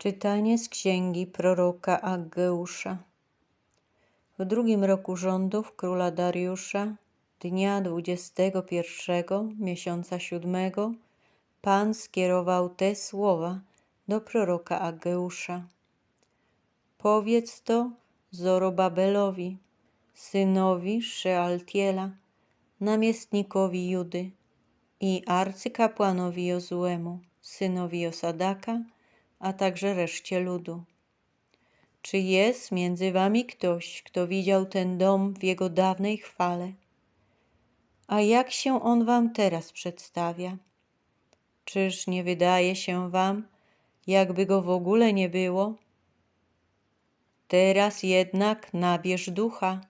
Czytanie z księgi proroka Aggeusza. W drugim roku rządów króla Dariusza, dnia dwudziestego pierwszego miesiąca siódmego, Pan skierował te słowa do proroka Aggeusza. Powiedz to Zorobabelowi, synowi Szealtiela, namiestnikowi Judy i arcykapłanowi Jozuemu, synowi Josadaka, a także reszcie ludu. Czy jest między wami ktoś, kto widział ten dom w jego dawnej chwale? A jak się on wam teraz przedstawia? Czyż nie wydaje się wam, jakby go w ogóle nie było? Teraz jednak nabierz ducha,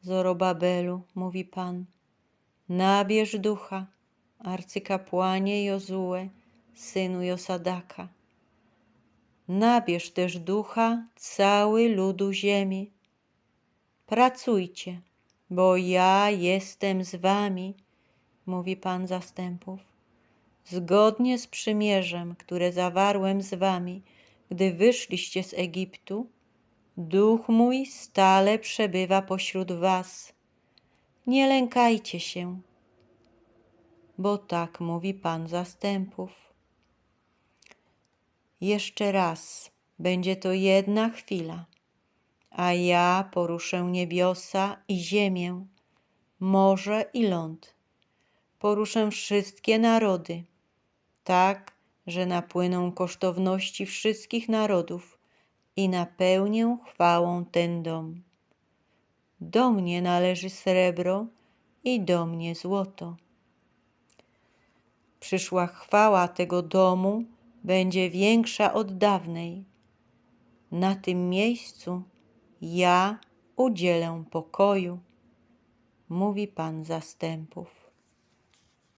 Zorobabelu, mówi Pan. Nabierz ducha, arcykapłanie Jozue, synu Josadaka. Nabierz też ducha cały ludu ziemi. Pracujcie, bo ja jestem z wami, mówi Pan zastępów. Zgodnie z przymierzem, które zawarłem z wami, gdy wyszliście z Egiptu, duch mój stale przebywa pośród was. Nie lękajcie się, bo tak mówi Pan zastępów. Jeszcze raz będzie to jedna chwila, a ja poruszę niebiosa i ziemię, morze i ląd. Poruszę wszystkie narody, tak, że napłyną kosztowności wszystkich narodów i napełnię chwałą ten dom. Do mnie należy srebro i do mnie złoto. Przyszła chwała tego domu będzie większa od dawnej. Na tym miejscu ja udzielę pokoju, mówi Pan zastępów.